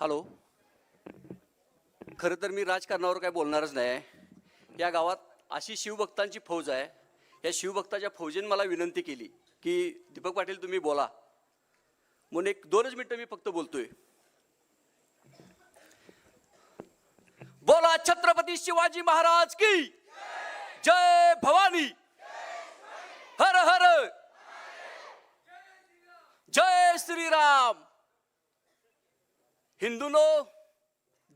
Hello. खरं तर मी राजकारणावर काय बोलणारच नाही. या गावात अशी शिवभक्तांची फौज आहे. या शिवभक्ताच्या फौजेने मला विनंती केली की दीपक पाटील तुम्ही बोला. म्हणून एक दोनच मिनटं मी फक्त बोलतोय. बोला छत्रपती शिवाजी महाराज की जय भवानी हर हर जय श्रीराम हिंदूनो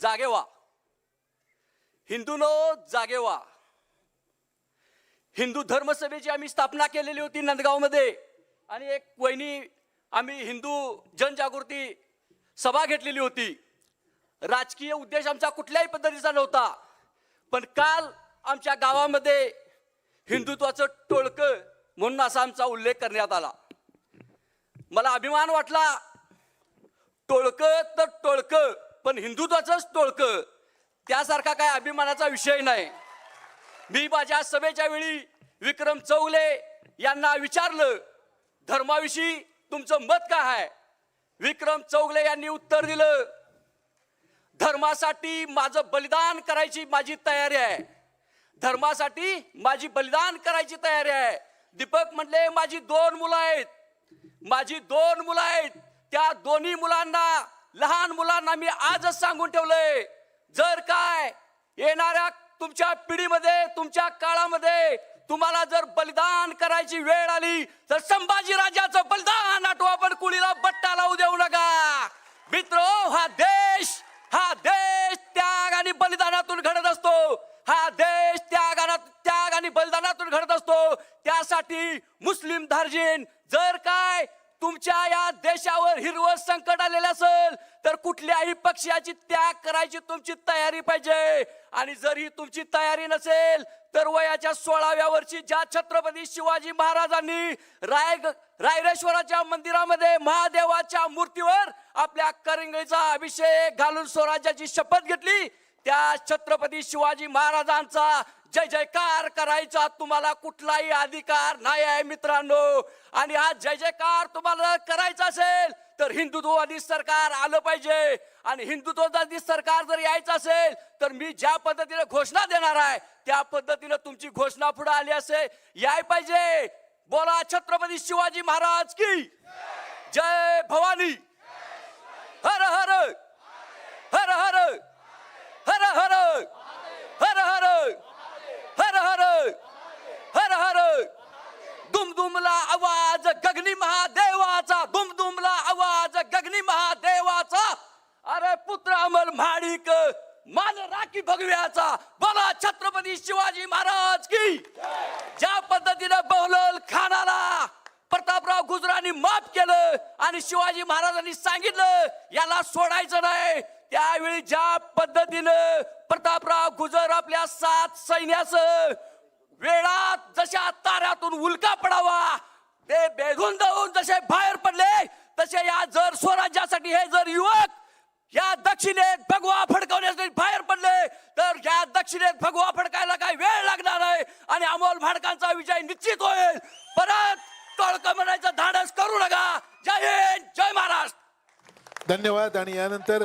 जागे व्हा. हिंदूनो जागे व्हा. हिंदू धर्मसभेची आम्ही स्थापना केलेली होती नंदगावमध्ये. आणि एक वहिनी आम्ही हिंदू जनजागृती सभा घेतलेली होती. राजकीय उद्देश आमचा कुठल्याही पद्धतीचा नव्हता. पण काल आमच्या गावामध्ये हिंदुत्वाचं टोळकं म्हणून असा आमचा उल्लेख करण्यात आला. मला अभिमान वाटला टोळकं तर टोळकं पण हिंदुत्वाचंच टोळकं. त्यासारखा काय अभिमानाचा विषय नाही. मी माझ्या सभेच्या वेळी विक्रम चौगले यांना विचारलं धर्माविषयी तुमचं मत काय आहे? विक्रम चौगले यांनी उत्तर दिलं धर्मासाठी माझं बलिदान करायची माझी तयारी आहे. धर्मासाठी माझी बलिदान करायची तयारी आहे. दीपक म्हणले माझी दोन मुलं आहेत. माझी दोन मुलं आहेत. त्या दोन्ही मुलांना लहान मुलांना मी आजच सांगून ठेवलंय जर काय येणाऱ्या तुमच्या पिढीमध्ये तुमच्या काळामध्ये तुम्हाला जर बलिदान करायची वेळ आली तर संभाजी राजाचं बलिदान आठवा पण कुणीला बट्टा लावू देऊ नका. मित्र हा देश हा देश त्याग आणि बलिदानातून घडत असतो. हा देश त्याग त्याग आणि बलिदानातून घडत असतो. त्यासाठी मुस्लिम धार्जिन जर काय तुमच्या या देशावर हिरवं संकट आलेलं असेल तर कुठल्याही पक्षाची त्याग करायची तुमची तयारी पाहिजे. आणि जर ही तुमची तयारी नसेल तर वयाच्या सोळाव्या वर्षी ज्या छत्रपती शिवाजी महाराजांनी राय रायरेश्वराच्या मंदिरामध्ये महादेवाच्या मूर्तीवर आपल्या करिंगळीचा अभिषेक घालून स्वराज्याची शपथ घेतली त्या छत्रपती शिवाजी महाराजांचा जय जयकार करायचा तुम्हाला कुठलाही अधिकार नाही आहे मित्रांनो. आणि हा जय जयकार तुम्हाला करायचा असेल तर हिंदुत्ववादी सरकार आलं पाहिजे. आणि हिंदुत्ववादी सरकार जर यायचं असेल तर मी ज्या पद्धतीने घोषणा देणार आहे त्या पद्धतीनं तुमची घोषणा पुढे आली असेल. याय पाहिजे. बोला छत्रपती शिवाजी महाराज की जय भवानी. गगनी महादेवाचा दुमदुमला आवाज गगनी महादेवाचा. अरे पुत्र अमल म्हाडिक मान राखी भगव्याचा. बोला छत्रपती शिवाजी महाराज की ज्या पद्धतीनं बहलोल खानाला प्रतापराव गुजरांनी माफ केलं आणि शिवाजी महाराजांनी सांगितलं याला सोडायचं नाही. त्यावेळी ज्या पद्धतीनं प्रतापराव गुजर आपल्या सात सैन्याचं वेळात जशा ताऱ्यातून उल्का पडावा ते या जर स्वराज्यासाठी हे जर युवक या दक्षिणेत भगवा फडकवण्यासाठी बाहेर पडले तर या दक्षिणेत भगवा फडकायला काही वेळ लागणार आहे? आणि अमोल भाडकांचा विजय निश्चित होईल. परत टळक धाडस करू नका. जय हिंद जय महाराष्ट्र. धन्यवाद. आणि यानंतर